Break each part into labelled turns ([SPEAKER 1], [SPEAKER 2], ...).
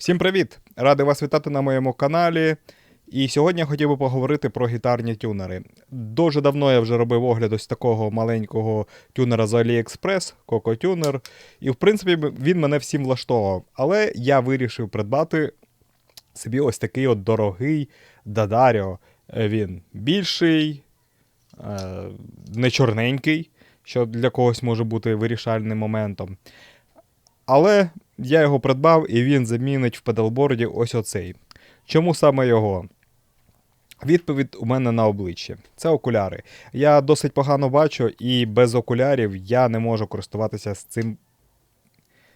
[SPEAKER 1] Всім привіт! Радий вас вітати на моєму каналі. І сьогодні я хотів би поговорити про гітарні тюнери. Дуже давно я вже робив огляд ось такого маленького тюнера з AliExpress, Coco Tuner. І в принципі він мене всім влаштовував. Але я вирішив придбати собі ось такий от дорогий Дадаріо. Він більший, е, не чорненький, що для когось може бути вирішальним моментом. Але я його придбав і він замінить в педалборді ось оцей. Чому саме його? Відповідь у мене на обличчі. Це окуляри. Я досить погано бачу, і без окулярів я не можу користуватися з цим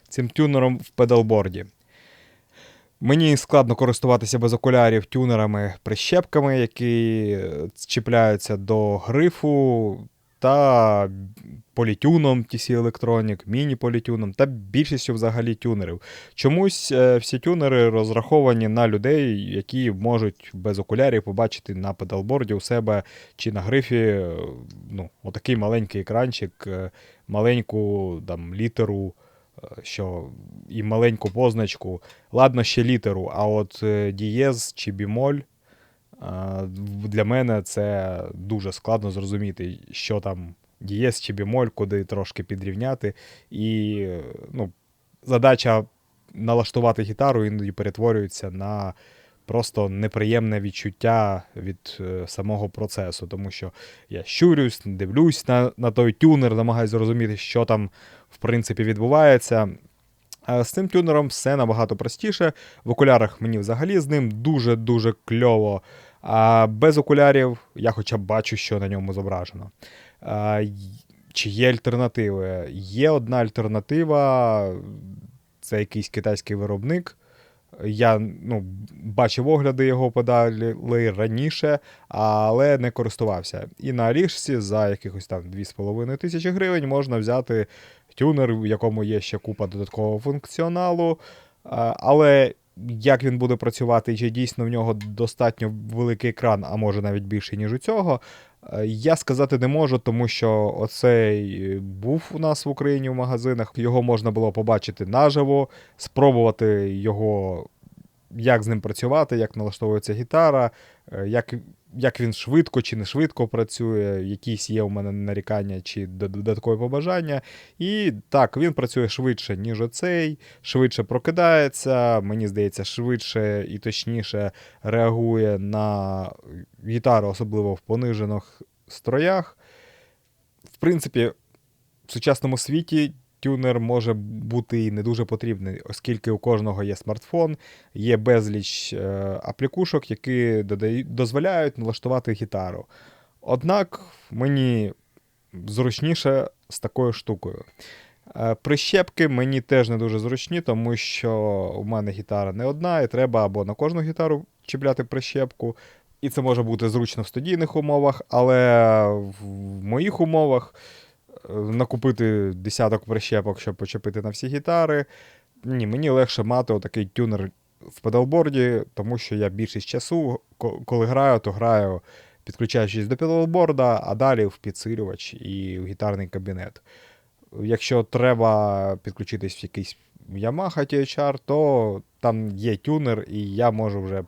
[SPEAKER 1] цим тюнером в педалборді. Мені складно користуватися без окулярів тюнерами прищепками, які чіпляються до грифу, та політюном TC Electronic, міні-політюном та більшістю взагалі тюнерів. Чомусь е, всі тюнери розраховані на людей, які можуть без окулярів побачити на педалборді у себе чи на грифі е, ну, отакий маленький екранчик, е, маленьку там, літеру. Що і маленьку позначку, ладно, ще літеру, а от дієз чи бімоль для мене це дуже складно зрозуміти, що там дієс чи бімоль, куди трошки підрівняти. І ну, задача налаштувати гітару іноді перетворюється на просто неприємне відчуття від е, самого процесу, тому що я щурюсь, дивлюсь на на той тюнер, намагаюся зрозуміти, що там в принципі відбувається. А з цим тюнером все набагато простіше. В окулярах мені взагалі з ним дуже-дуже кльово. А без окулярів я хоча б бачу, що на ньому зображено. А, Чи є альтернативи? Є одна альтернатива, це якийсь китайський виробник. Я ну, бачив огляди його подалі раніше, але не користувався. І на Алішці за якихось там 2,5 тисячі гривень можна взяти тюнер, в якому є ще купа додаткового функціоналу. Але як він буде працювати, чи дійсно в нього достатньо великий екран, а може навіть більше, ніж у цього, е, я сказати не можу, тому що оцей був у нас в Україні в магазинах. Його можна було побачити наживо, спробувати його, як з ним працювати, як налаштовується гітара, е, як як він швидко чи не швидко працює, якісь є у мене нарікання чи додаткові побажання. І так, він працює швидше, ніж оцей, швидше прокидається, мені здається, швидше і точніше реагує на гітару, особливо в понижених строях. В принципі, в сучасному світі тюнер може бути і не дуже потрібний, оскільки у кожного є смартфон, є безліч е, аплікушок, які дозволяють налаштувати гітару. Однак мені зручніше з такою штукою. Е, прищепки мені теж не дуже зручні, тому що у мене гітара не одна, і треба або на кожну гітару чіпляти прищепку. І це може бути зручно в студійних умовах, але в моїх умовах накупити десяток прищепок, щоб почепити на всі гітари. Ні, Мені легше мати отакий тюнер в педалборді, тому що я більшість часу, коли граю, то граю, підключаючись до педалборда, а далі в підсилювач і в гітарний кабінет. Якщо треба підключитись в якийсь Yamaha THR, то там є тюнер, і я можу вже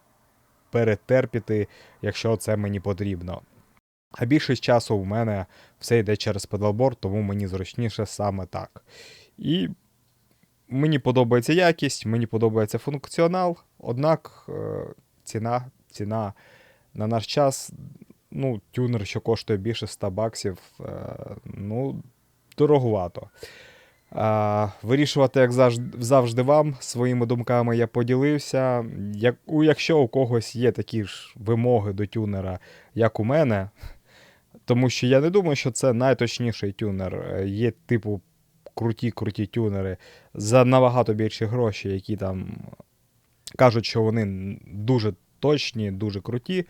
[SPEAKER 1] перетерпіти, якщо це мені потрібно. А більшість часу в мене все йде через педалборд, тому мені зручніше саме так. І мені подобається якість, мені подобається функціонал, однак е, ціна ціна на наш час, ну, тюнер, що коштує більше 100 баксів, е, ну, дорогувато. Вирішувати, як завжди, вам, своїми думками я поділився. Як, Якщо у когось є такі ж вимоги до тюнера, як у мене, тому що я не думаю, що це найточніший тюнер. Е, є, типу, круті-круті тюнери за набагато більші гроші, які там кажуть, що вони дуже точні, дуже круті.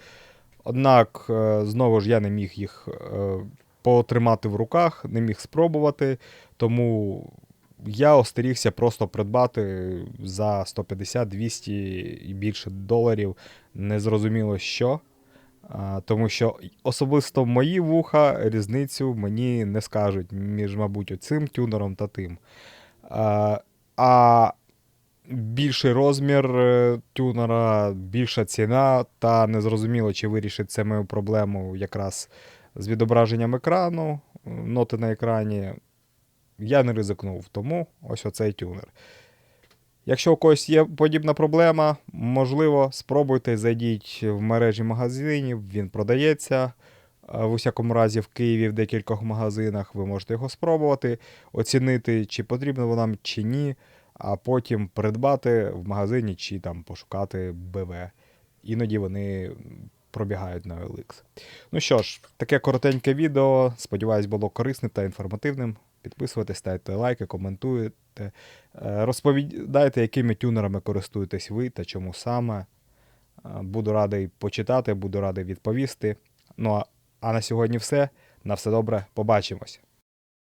[SPEAKER 1] Однак, е, знову ж, я не міг їх е, потримати в руках, не міг спробувати. Тому я остерігся просто придбати за 150-200 і більше доларів. Незрозуміло що. Тому що особисто мої вуха різницю мені не скажуть між, мабуть, цим тюнером та тим. А більший розмір е, тюнера, більша ціна, та незрозуміло, чи вирішить це мою проблему якраз з відображенням екрану, ноти на екрані. Я не ризикнув, тому ось оцей тюнер. Якщо у когось є подібна проблема, можливо, спробуйте, зайдіть в мережі магазинів, він продається. В усякому разі, в Києві в декількох магазинах ви можете його спробувати, оцінити, чи потрібно воно нам, чи ні, а потім придбати в магазині чи там пошукати БВ. Іноді вони пробігають на OLX. Ну що ж, таке коротеньке відео. Сподіваюсь, було корисним та інформативним. Підписуйтесь, ставте лайки, коментуйте. Е, Розповідайте, якими тюнерами користуєтесь ви та чому саме. Е, Буду радий почитати, буду радий відповісти. Ну а на сьогодні все. На все добре, побачимось.